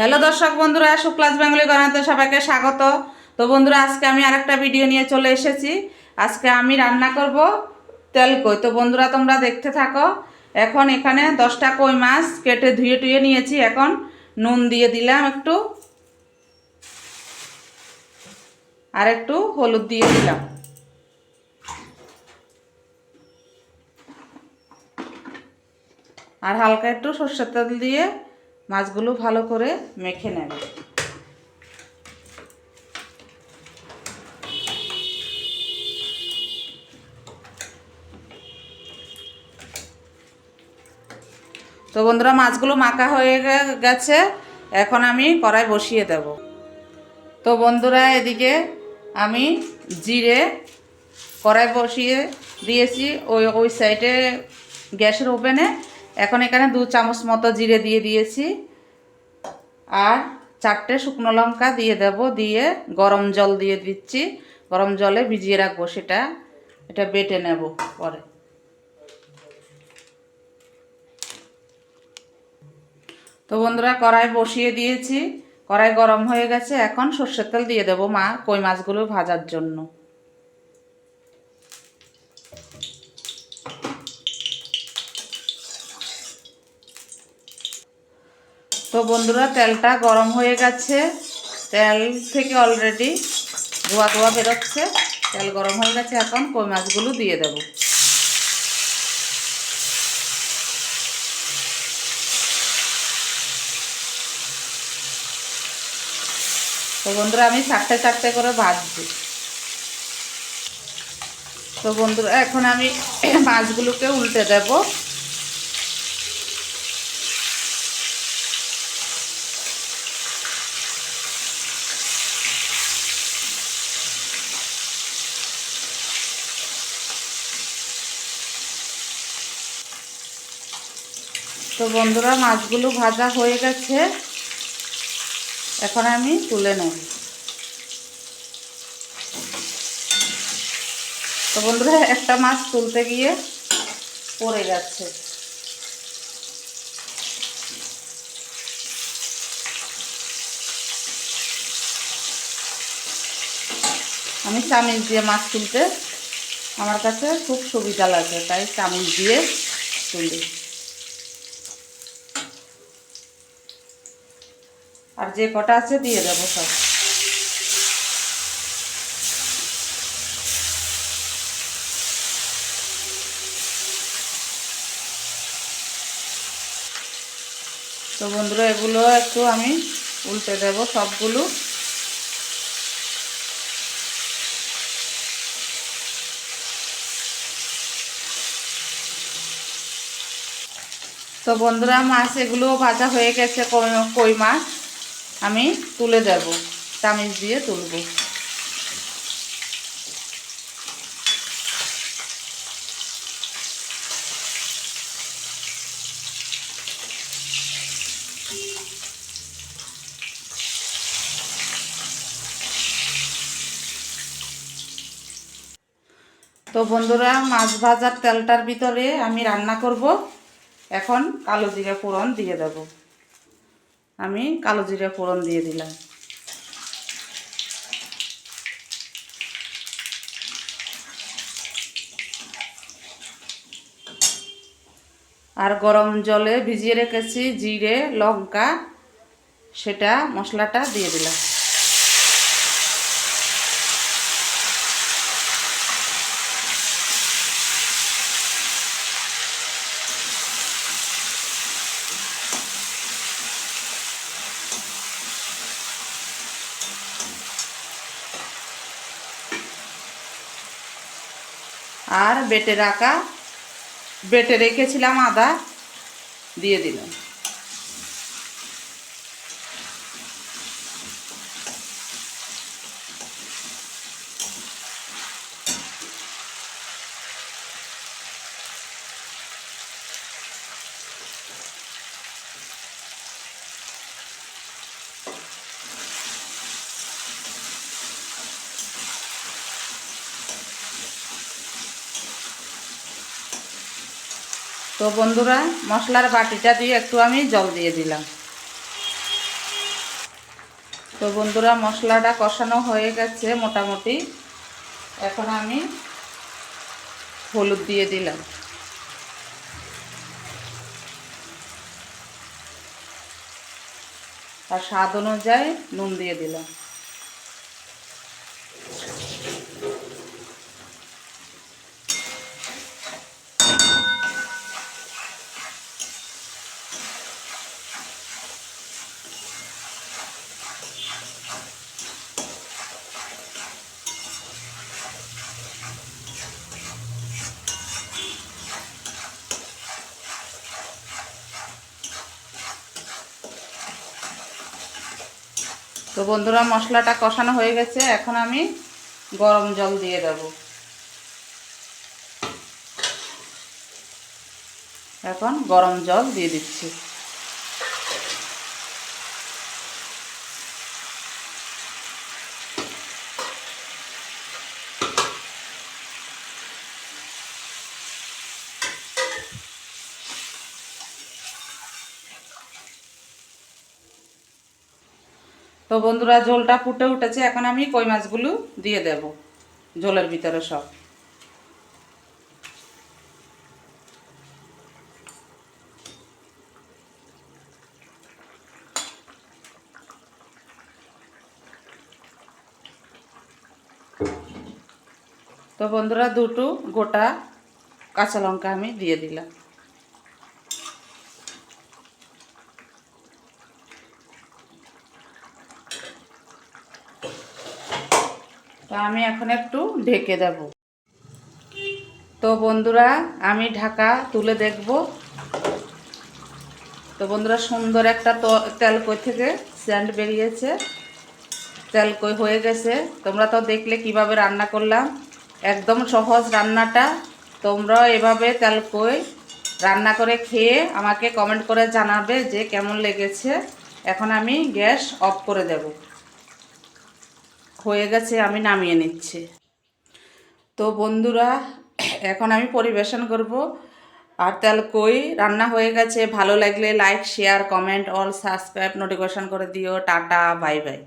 Hello দর্শক বন্ধুরা Shuklas Bengali গণাতে সবাইকে স্বাগত। তো বন্ধুরা, আজকে আমি আরেকটা ভিডিও নিয়ে চলে এসেছি। আজকে আমি রান্না করব তেল কই। তো বন্ধুরা, তোমরা দেখতে থাকো। এখন এখানে দশটা কই মাছ কেটে ধুয়ে টুয়ে নিয়েছি। এখন নুন দিয়ে দিলাম একটু। আর একটু হলুদ দিয়ে দিলাম। আর হালকা একটু সর্ষের তেল দিয়ে মাছগুলো ভালো করে মেখে নেবে। তো বন্ধুরা, মাছগুলো মাখা হয়ে গেছে। এখন আমি কড়াই বসিয়ে দেব। তো বন্ধুরা, এদিকে আমি জিরে কড়াই বসিয়ে দিয়েছি। ওই ওই সাইডে গ্যাসের ওভেনে এখন এখানে দু চামচ মতো জিরে দিয়ে দিয়েছি। আর চারটে শুকনো লঙ্কা দিয়ে দেব, দিয়ে গরম জল দিয়ে দিচ্ছি। গরম জলে ভিজিয়ে রাখব সেটা। এটা বেটে নেব পরে। তো বন্ধুরা, কড়াই বসিয়ে দিয়েছি। কড়াই গরম হয়ে গেছে। এখন সর্ষের তেল দিয়ে দেবো মা, কই মাছগুলো ভাজার জন্য। তো বন্ধুরা, তেলটা গরম হয়ে গেছে। তেল থেকে অলরেডি ধোয়া ধোয়া বেরোচ্ছে। তেল গরম হয়ে গেছে, এখন কই মাছগুলো দিয়ে দেব। তো বন্ধুরা, আমি চারটে চারটে করে ভাজছি। তো বন্ধুরা, এখন আমি মাছগুলোকে উল্টে দেবো। তো বন্ধুরা, মাছগুলো ভাজা হয়ে গেছে। এখন আমি তুলে নেব। তো বন্ধুরা, একটা মাছ তুলতে গিয়ে পড়ে যাচ্ছে আমি চামিচ দিয়ে মাছ তুলতে আমার কাছে খুব সুবিধা লাগে, তাই চামিচ দিয়ে তুলি। যে কটা আছে দিয়ে দেবো সব। তো বন্ধুরা, এগুলো একটু আমি উল্টে দেব সবগুলো। তো বন্ধুরা, মাছ এগুলো ভাজা হয়ে গেছে, কই মাছ? আমি তুলে দেব চামিচ দিয়ে তুলব। তো বন্ধুরা, মাছ ভাজার তেলটার ভিতরে আমি রান্না করব। এখন কালো জিরা ফোড়ন দিয়ে দেব। আমি কালো জিরা ফোড়ন দিয়ে দিলাম। আর গরম জলে ভিজিয়ে রেখেছি জিরে, লঙ্কা, সেটা মশলাটা দিয়ে দিলাম। আর বেটে রাখা বেটে রেখেছিলাম আদা দিয়ে দিলাম। তো বন্ধুরা, মশলার বাটিটা দিয়ে একটু আমি জল দিয়ে দিলাম। তো বন্ধুরা, মশলাটা কষানো হয়ে গেছে মোটামুটি। এখন আমি হলুদ দিয়ে দিলাম। আর স্বাদ অনুযায়ী নুন দিয়ে দিলাম। তো বন্ধুরা, মশলাটা কষানো হয়ে গেছে। এখন আমি গরম জল দিয়ে দেব। এখন গরম জল দিয়ে দিচ্ছি। তো বন্ধুরা, ঝোলটা ফুটে উঠেছে। এখন আমি কই মাছগুলো দিয়ে দেব, ঝোলের ভিতরে সব। তো বন্ধুরা, দুটো গোটা কাঁচা লঙ্কা আমি দিয়ে দিলাম। তো আমি এখন একটু ঢেকে দেব। তো বন্ধুরা, আমি ঢাকা তুলে দেখব। তো বন্ধুরা, সুন্দর একটা তো- তেল কই থেকে স্যান্ড বেরিয়েছে। তেল কই হয়ে গেছে। তোমরা তো দেখলে কীভাবে রান্না করলাম। একদম সহজ রান্নাটা। তোমরা এভাবে তেল কই রান্না করে খেয়ে আমাকে কমেন্ট করে জানাবে যে কেমন লেগেছে। এখন আমি গ্যাস অফ করে দেবো। হয়ে গেছে, আমি নামিয়ে নিচ্ছি। তো বন্ধুরা, এখন আমি পরিবেশন করব। আর তেল কই, রান্না হয়ে গেছে। ভালো লাগলে like share comment all subscribe notification করে দিও। Tata bye bye